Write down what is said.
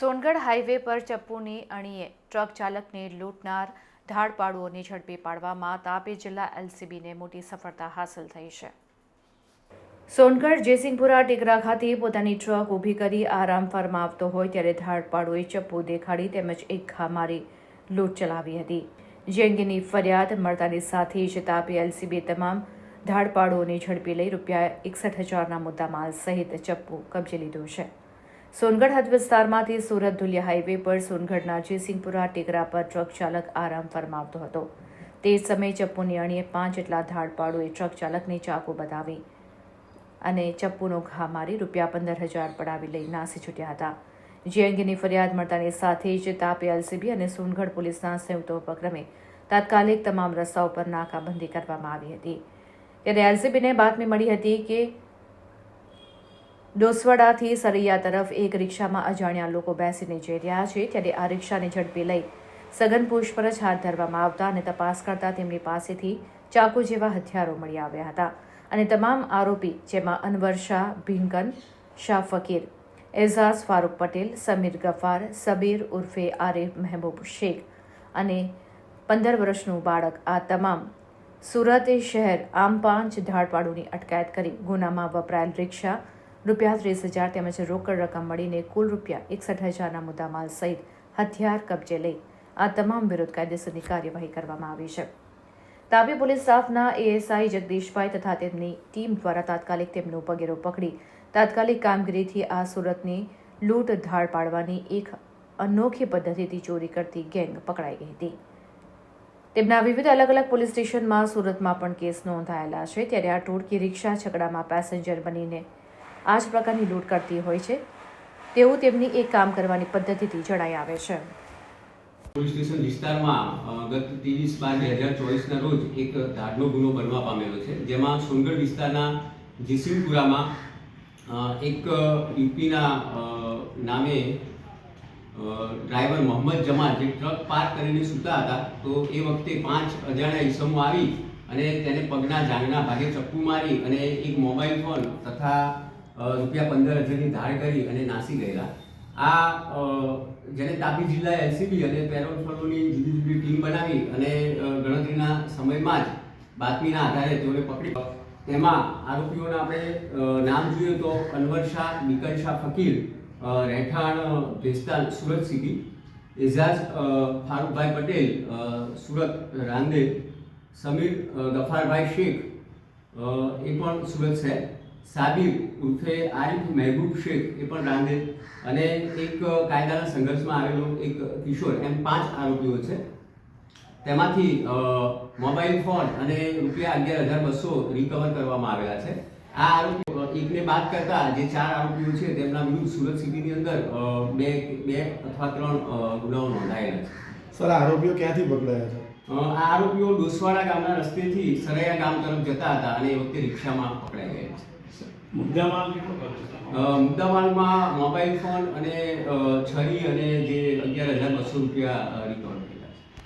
Songadh highway પર ચપ્પુની અણીએ. Truck ચાલકને લૂંટનાર ધાડપાડુઓને ઝડપી પાડવામાં તાપી જિલ્લા એલસીબીને મોટી સફળતા હાંસલ થઈ છે. સોનગઢ જયસિંહપુરા ટેકરા ખાતે પોતાની ટ્રક ઊભી કરી આરામ ફરમાવતો હોય ત્યારે ધાડપાડુએ ચપ્પુ દેખાડી તેમજ એક ઘા મારી લૂંટ ચલાવી હતી. જે અંગેની ફરિયાદ મળતાની સાથે જ તાપી એલસીબીએ તમામ ધાડપાડુઓને ઝડપી લઈ રૂપિયા એકસઠ હજારના મુદ્દામાલ સહિત ચપ્પુ કબજે લીધું છે. સોનગઢ હદ વિસ્તારમાંથી સુરત ધુલિયા હાઈવે પર સોનગઢના જયસિંહપુરા ટેકરા પર ટ્રક ચાલક આરામ ફરમાવતો હતો. તે સમયે ચપ્પુની અણીએ પાંચ જેટલા ધાડપાડુએ ટ્રક ચાલકને ચાકુ બતાવી અને ચપ્પુનો ઘા મારી રૂપિયા પંદર હજાર પડાવી લઈ નાસી છૂટ્યા હતા. જે અંગેની ફરિયાદ મળતાની સાથે જ તાપી એલસીબી અને સોનગઢ પોલીસના સંયુક્ત ઉપક્રમે તાત્કાલિક તમામ રસ્તાઓ પર નાકાબંધી કરવામાં આવી હતી. ત્યારે એલસીબીને બાતમી મળી હતી કે ડોસવાડાથી સરૈયા તરફ એક રિક્ષામાં અજાણ્યા લોકો બેસીને જઈ રહ્યા છે ત્યારે આ રિક્ષાને ઝડપી લઈ સઘન પૂછપરછ હાથ ધરવામાં આવતા અને તપાસ કરતા તેમની પાસેથી ચાકુ જેવા હથિયારો મળી આવ્યા હતા અને તમામ આરોપી, જેમાં અનવર શાહ ભીંકન શાહ ફકીર, એઝાઝ ફારૂક પટેલ, સમીર ગફાર, સબીર ઉર્ફે આરિફ મહેબૂબ શેખ અને પંદર વર્ષનું બાળક આ તમામ સુરત શહેર આમ પાંચ ધાડપાડુની અટકાયત કરી. ગુનામાં વપરાયેલ રિક્ષા રૂપિયા ત્રીસ હજાર તેમજ રોકડ રકમ મળીને કુલ રૂપિયા એકસઠ હજારના મુદ્દામાલ સહિત હથિયાર કબજે લઈ આ તમામ વિરુદ્ધ કાયદેસરની કાર્યવાહી કરવામાં આવી છે. તાપી પોલીસ સ્ટાફના એએસઆઈ જગદીશભાઈ તથા તેમની ટીમ દ્વારા તાત્કાલિક તેમનો પગેરો પકડી તાત્કાલિક કામગીરીથી આ સુરતની લૂંટ ધાડ પાડવાની એક અનોખી પદ્ધતિથી ચોરી કરતી ગેંગ પકડાઈ ગઈ હતી. તેમના વિવિધ અલગ અલગ પોલીસ સ્ટેશનમાં સુરતમાં પણ કેસ નોંધાયેલા છે. ત્યારે આ ટોળકી રિક્ષા છકડામાં પેસેન્જર બનીને આ જ પ્રકારની લૂંટ કરતી હોય છે. તેવું તેમની એક કામ કરવાની પદ્ધતિથી જણાઈ આવે છે. પોલીસ સ્ટેશન વિસ્તારમાં ગત ત્રેવીસ બાર બે હજાર ચોવીસના રોજ એક ધાડનો ગુનો બનવા પામેલો છે, જેમાં સોનગઢ વિસ્તારના જીસિંગપુરામાં એક યુપીના નામે ડ્રાઈવર મોહમ્મદ જમાલ જે ટ્રક પાર્ક કરીને સૂતા હતા, તો એ વખતે પાંચ અજાણ્યા ઈસમો આવી અને તેને પગના જાંગના ભાગે ચપ્પુ મારી અને એક મોબાઈલ ફોન તથા રૂપિયા પંદર હજારની ધાર કરી અને નાસી ગયેલા. આ જેને તાપી જિલ્લા એલસીબી અને પેરોલ ફોલોની જુદી જુદી ટીમ બનાવી અને ગણતરીના સમયમાં જ બાતમીના આધારે તેઓને પકડી તેમાં આરોપીઓના આપણે નામ જોઈએ તો અનવર શાહ નિકલ શાહ ફકીર રહેઠાણ ભેસ્તાન સુરત સિટી એઝાઝ ફારૂકભાઈ પટેલ સુરત રાંદે સમીર ગફારભાઈ શેખ એ પણ સુરત છે. સાબિર ઉર્ફે આરિફ મહેબૂબ શેખ, એ પણ રાંદે અને એક કાયદાના સંઘર્ષમાં આવેલો એક કિશોર, એમ પાંચ આરોપીઓ છે. તેમાંથી મોબાઈલ ફોન અને રૂપિયા અગિયાર હજાર બસો રિકવર કરવામાં આવેલા છે. આ આરોપી એકને બાદ કરતા જે ચાર આરોપીઓ છે તેમના વિરુદ્ધ સુરત સિટીની અંદર બે બે અથવા ત્રણ ગુનાઓ નોંધાયેલા છે. સર આરોપીઓ ક્યાંથી પકડાયા છે? આ આરોપીઓ ડોસવાડા ગામના રસ્તેથી સરૈયા ગામ તરફ જતા હતા અને એ વખતે રિક્ષામાં પકડાઈ ગયા છે. મુદ્દામાલ મુદ્દામાલમાં મોબાઈલ ફોન અને છરી અને જે અગિયાર હજાર બસો રૂપિયા રિકવર